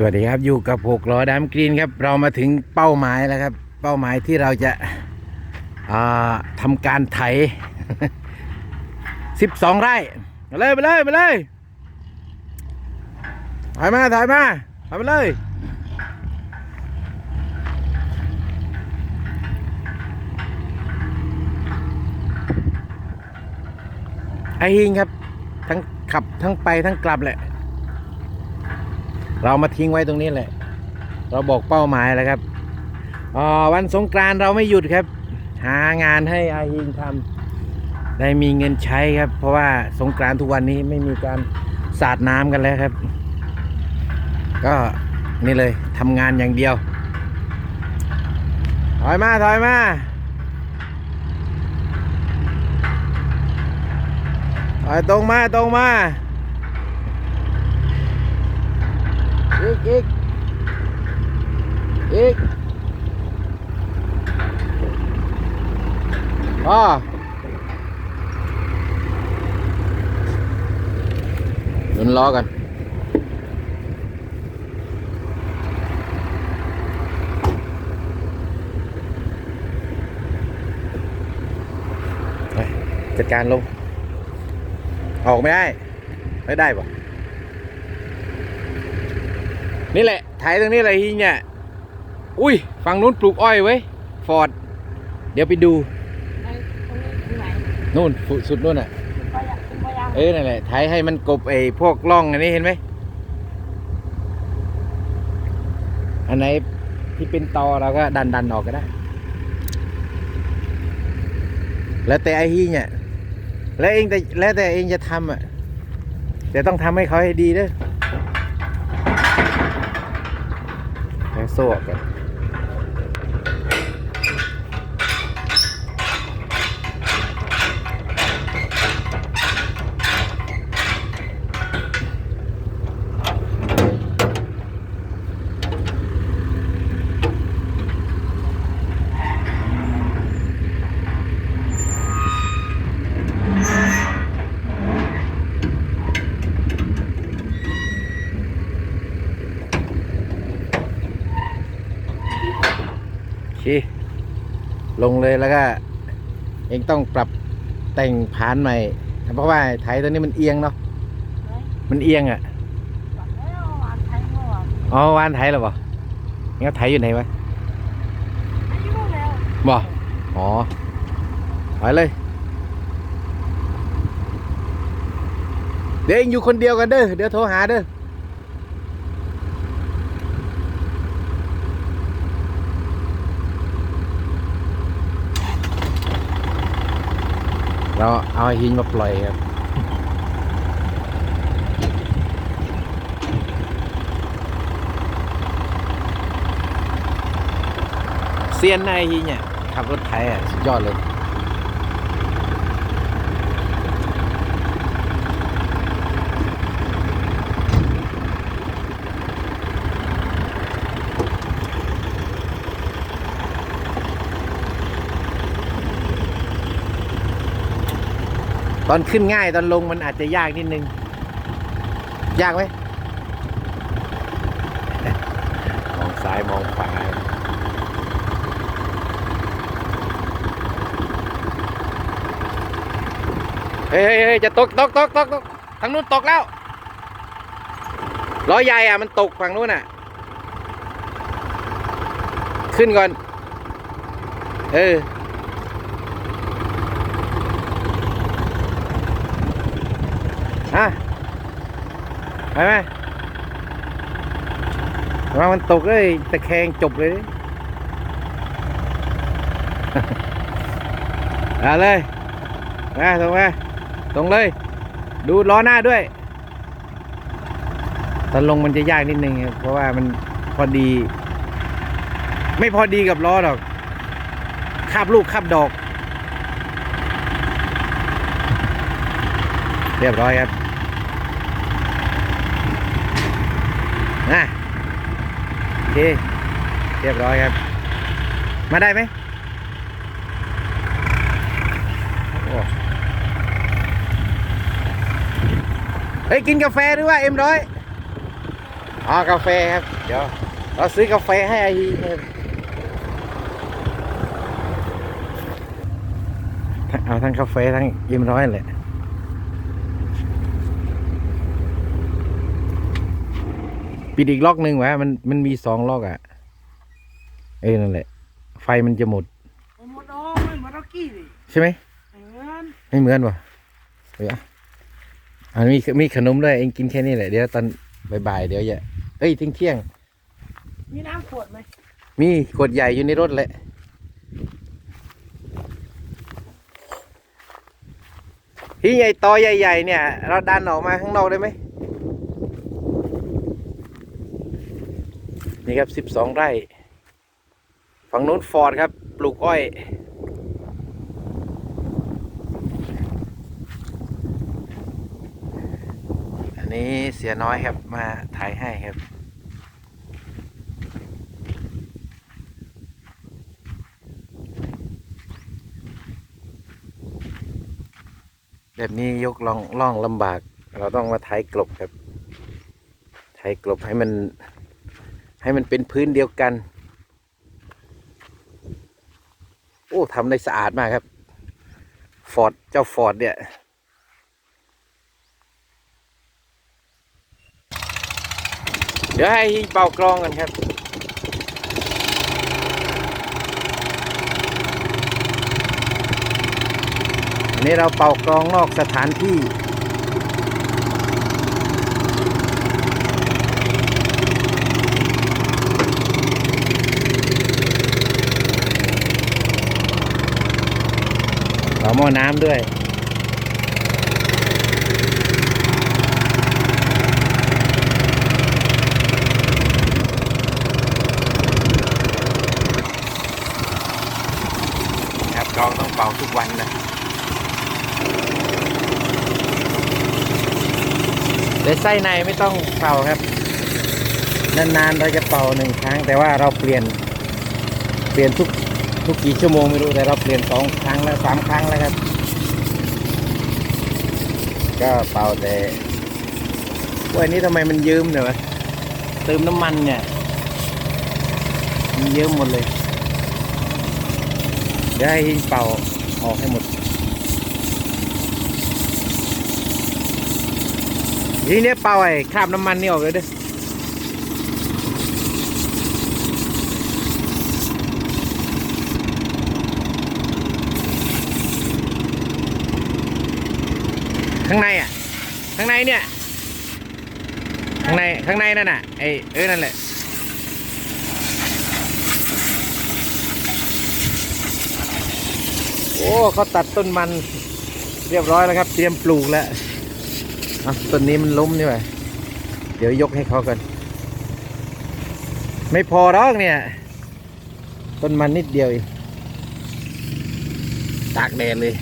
สวัสดีครับอยู่กับหกล้อดามกรีนครับ เรามาถึงเป้าหมายแล้วครับ เป้าหมายที่เราจะาทำการไถ 12 ไร่มาเลยไปเลยไปเลยถอยมาถอยมาถอยมาเลยไอฮิงครับ ทั้งขับทั้งไปทั้งกลับแหละ เรามาทิ้งไว้ตรงนี้แหละ เราบอกเป้าหมายแล้วครับอ่าวันสงกรานต์เราไม่หยุดครับ หางานให้อาฮิงทำได้มีเงินใช้ครับ เพราะว่าสงกรานต์ทุกวันนี้ไม่มีการสาดน้ำกันแล้วครับ ก็นี่เลยทำงานอย่างเดียว ถอยมาถอยมาถอยตรงมาตรงมา อีกอีกอีกพอหนุนล้อกันไปจัดการลง ออกไม่ได้ ไม่ได้ปะ นี่แหละถ่ายตรงนี้แหละทีเนี่ย อุ้ยฝั่งนู้นปลูกอ้อยไว้ยฟอร์ด เดี๋ยวไปดูไอ้ตรงนี้ตรงไหนนู่นสุดสุดนู่นอะคุณไปยังคุณไปยังเออนั่นแหละถ่ายให้มันกบไอ้พวกร่องอันนี้เห็นไหมอันไหนที่เป็นตอเราก็ดันดันออกก็ได้ แล้วแต่ไอ้ฮีเนี่ย แล้วเองแต่แล้วแต่เองจะทำอะแต่ต้องทำให้เขาให้ดีเด้อ แล้วโซ่ออกกันโอเคล งเลยแล้วก็เองต้องปรับแต่งผานใหม่ เพราะว่าไถตัวนี้มันเอียงเนาะไหนมันเอียงอะกลับแล้ววานไทยเมื่อวานอ๋อวานไถเหรอบ่งั้นไถอยู่ไหนวะไอ้ยี่ห้อแล้วบ่อ๋อไปเลยเดี๋ยวเองอยู่คนเดียวกันเด้อเดี๋ยวโทรหาเด้อ เราเอาหินมาปล่อยครับเซียนนายหินเนี่ยขับรถไถอะสุดยอดเลย ตอนขึ้นง่ายตอนลงมันอาจจะยากนิดนึง ยากไหมมองซ้ายมองขวาเฮ้ยเฮ้ยเฮ้ยจะตกตกตกตกตกทางนู้นตกแล้วล้อใหญ่อะมันตกฝั่งนู้นอะ ขึ้นก่อน เออ ฮะไปไหมว่ามันตกเลยตะแคงจบเลยเอาเลยมาตรงมาตรงเลย ดูล้อหน้าด้วยตอนลงมันจะยากนิดนึงครับเพราะว่ามันพอดี ไม่พอดีกับล้อหรอกคาบลูกคาบดอก เรียบร้อยครับนะโอ เคเรียบร้อยครับ มาได้ไหมโอ้เฮ้ยกินกาแฟด้วยว่าเอ็มร้อยอ๋อกาแฟครับ เดี๋ยว เราซื้อกาแฟให้อาฮีครับเอาทั้งกาแฟทั้งยิ้มร้อยเลย ปิดอีกล็อกหนึ่งวะมันมันมีสองล็อกอะ เอ้ยนั่นแหละ ไฟมันจะหมดไม่หมดดอกไม่หมดดอกกี้ดิใช่ไหมเหมือนไม่เหมือนวะเฮ้ยอะอันมีมีขนมด้วยเองกินแค่นี้แหละเดี๋ยวตอนบ่ายๆเดี๋ยวจะเอ้ยเที่ยงเที่ยงมีน้ำขวดไหมๆมีขวดใหญ่อยู่ในรถแหละที่ใหญ่ตอใหญ่ๆเนี่ย เราดันออกมาข้างนอกได้ไหม นี่ครับสิบสองไร่ ฝั่งนู้นฟอร์ดครับ ปลูกอ้อย อันนี้เสียน้อยครับ มาถ่ายให้ครับแบบนี้ยกล่องล่องลำบาก เราต้องมาไถกลบครับ ไถกลบให้มัน ให้มันเป็นพื้นเดียวกัน โอ้ทำได้สะอาดมากครับ ฟอร์ดเจ้าฟอร์ดเนี่ยเดี๋ยวให้เป่ากรองกันครับอันนี้เราเป่ากรองนอกสถานที่ เราหม้อน้ำด้วยครับกรองต้องเป่าทุกวันนะแต่ไส้ในไม่ต้องเป่าครับ นานๆเราจะเป่าหนึ่งครั้ง แต่ว่าเราเปลี่ยนเปลี่ยนทุก ทุกกี่ชั่วโมงไม่รู้แต่เราเปลี่ยนสองครั้งแล้วสามครั้งแล้วครับ ก็เป่าแต่วันนี้ทำไมมันยืมเนี่ยวะเติมน้ำมันเนี่ยมันยืมหมดเลยเดี๋ยวให้หินเป่าออกให้หมดทีนี้เป่าไอ้คราบน้ำมันนี่ออกเลยเด้อ ข้างในอะ ข้างในเนี่ย ข้างใน ข้างในนั่นน่ะ ไอ้เออ นั่นแหละ โอ้เขาตัดต้นมันเรียบร้อยแล้วครับ เตรียมปลูกแล้วอะต้นนี้มันล้มนี่หว่าเดี๋ยวยกให้เขากัน ไม่พอรอกเนี่ย ต้นมันนิดเดียวเองตากแดดเลย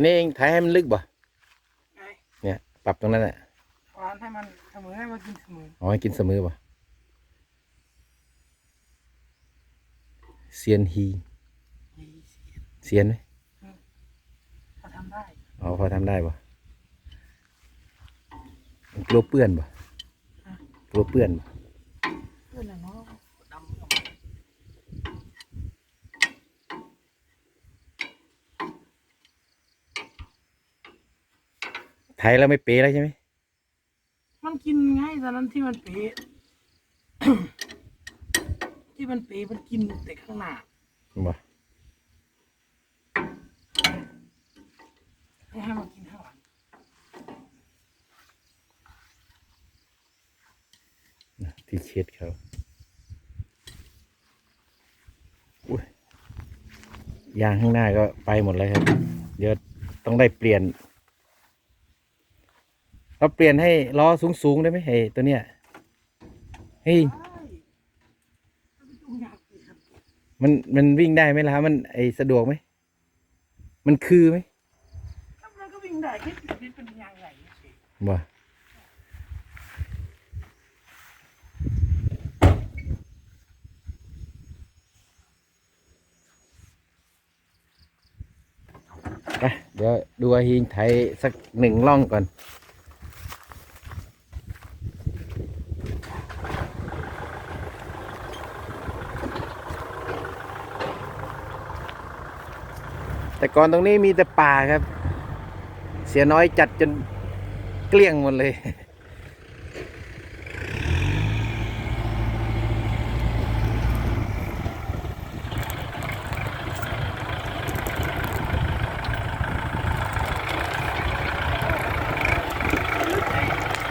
นนี้เองถ่ายให้มันลึกบ่ไงเนี่ย ปรับตรงนั้นแหละหวานให้มันเสมอให้มันกินเสมอเอาให้กินเสมอบ่เซียนฮีนี่สิเซียนไหมเขาทำได้อ๋อพอทำได้บ่มันกลัวเปื้อนบ่กลัวเปื้อนบ่ เพื่อนน่ะเนาะดำก็ ไทยแล้วไม่เป๊ะแล้วใช่ไหมมันกินไงตอนนั้นที่มันเป๊ะ ที่มันเป๊ะมันกินแต่ข้างหน้าบ่ไม่ให้มันกินข้างหลังที่เช็ดเขาอุ้ยยางข้างหน้าก็ไปหมดเลยครับ เดี๋ยวต้องได้เปลี่ยน เราเปลี่ยนให้ล้อสูงๆได้ไหมไอ้ตัวเนี้ยเฮ้ยใช่มันเป็นจุงยากสิครับมันมันวิ่งได้ไหมล่ะมันไอสะดวกไหมมันคือไหมถ้ามันก็วิ่งได้แค่จุดนี้เป็นยางใหญ่เฉยบ่ไปเดี๋ยวดูอาหิงไทยสักหนึ่งล่องก่อน แต่ก่อนตรงนี้มีแต่ป่าครับ เสียน้อยจัดจนเกลี้ยงหมดเลย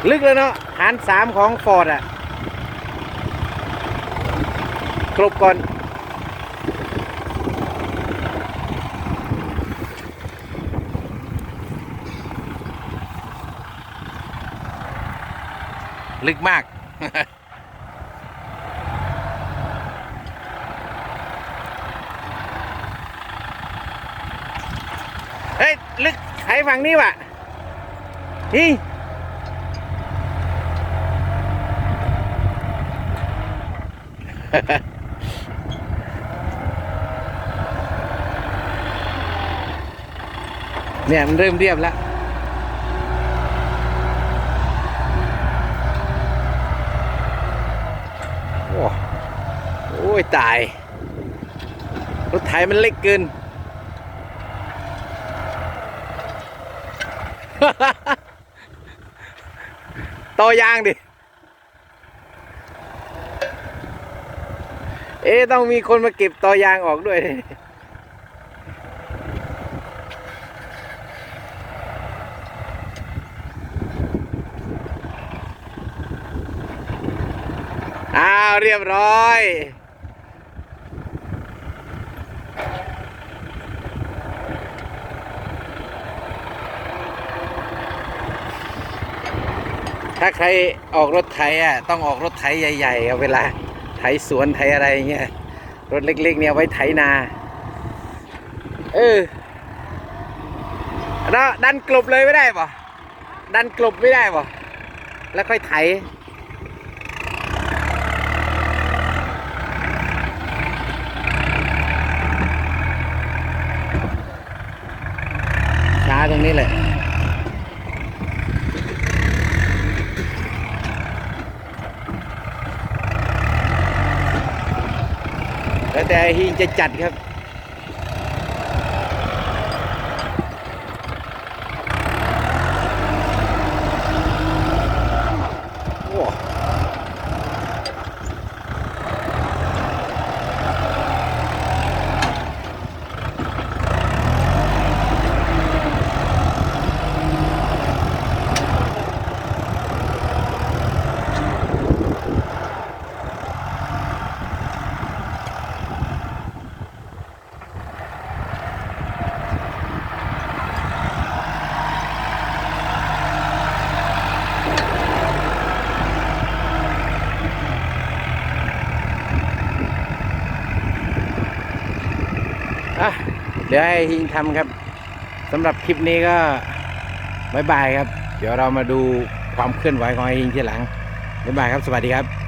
ลึกเลยเนาะฐานสามของฟอร์ดอะกลบก่อน ลึกมาก เฮ้ย ลึกไขฝั่งนี้ว่ะ นี่เนี่ยมันเริ่มเรียบแล้ว โอ้โอ้ย ตาย รถไถมันเล็กเกิน ต่อยางดิ เอ๊ะต้องมีคนมาเก็บต่อยางออกด้วยอ้าว เรียบร้อย ถ้าใครออกรถไถอะต้องออกรถไถใหญ่ๆเอาเวลาไถสวนไถอะไรเงี้ยรถเล็กๆเนี่ยไว้ไถนา เออแล้วดันกลบเลยไม่ได้ปะดันกลบไม่ได้ปะแล้วค่อยไถช้าตรงนี้แหละ แต่ไอ้ฮิงจะจัดครับ โอ้อะ เดี๋ยวให้ฮิงทำครับสำหรับคลิปนี้ก็บายบายครับ เดี๋ยวเรามาดูความเคลื่อนไหวของไอ้ฮิงทีหลังบายบายครับ สวัสดีครับ